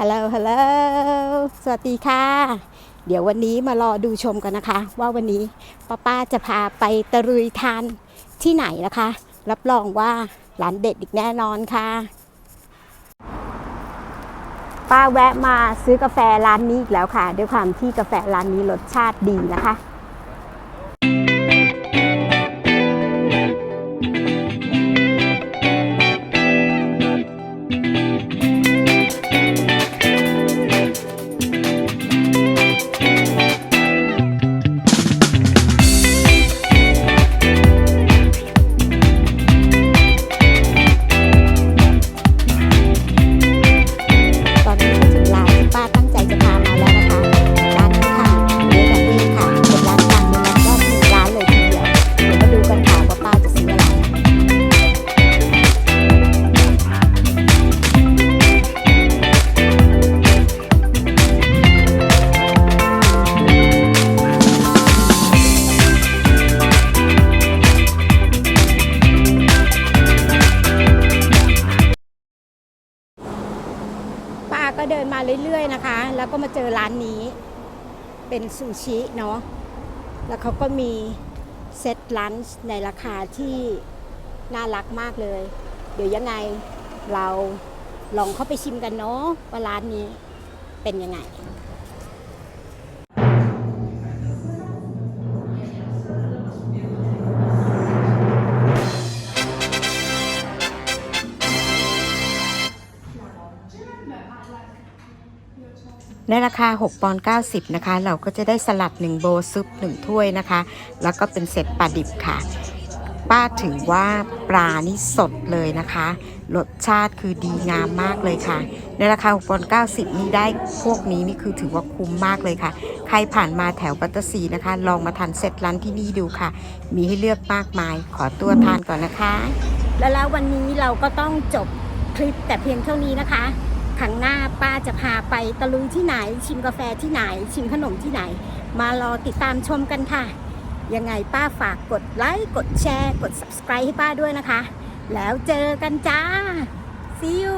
ฮัลโหล ฮัลโหล สวัสดีค่ะ เดี๋ยววันนี้มารอดูชมกันนะคะ ว่าวันนี้ป้าป้าจะพาไปตะลุยทานที่ไหนนะคะ รับรองว่าร้านเด็ดอีกแน่นอนค่ะ ป้าแวะมาซื้อกาแฟร้านนี้อีกแล้วค่ะ ด้วยความที่กาแฟร้านนี้รสชาติดีนะคะ ป้าก็เดินมาเรื่อยๆนะคะ แล้วก็มาเจอร้านนี้ เป็นซูชิเนาะ แล้วเขาก็มีเซตลันช์ในราคาที่น่ารักมากเลย เดี๋ยวยังไงเราลองเข้าไปชิมกันเนาะว่าร้านนี้เป็นยังไง ในราคา 6 ปอนด์90 นะคะ เราก็จะได้สลัด 1 โบซุป 1 ถ้วยนะคะ แล้วก็เป็นเซตปลาดิบค่ะ ป้าถือว่าปลานี่สดเลยนะคะ รสชาติคือดีงามมากเลยค่ะ ในราคา 6 ปอนด์90 นี่ได้พวกนี้นี่คือถือว่าคุ้มมากเลยค่ะ ใครผ่านมาแถวบัตเตอร์ซีนะคะ ลองมาทานเซตร้านที่นี่ดูค่ะ มีให้เลือกมากมาย ขอตัวทานก่อนนะคะ แล้วแล้ววันนี้เราก็ต้องจบคลิปแต่เพียงเท่านี้นะคะ ครั้งหน้าป้าจะพาไปตะลุยที่ไหน ชิมกาแฟที่ไหน ชิมขนมที่ไหน มารอติดตามชมกันค่ะ ยังไงป้าฝากกดไลค์กดแชร์ กด subscribe ให้ป้าด้วยนะคะ แล้วเจอกันจ้า see you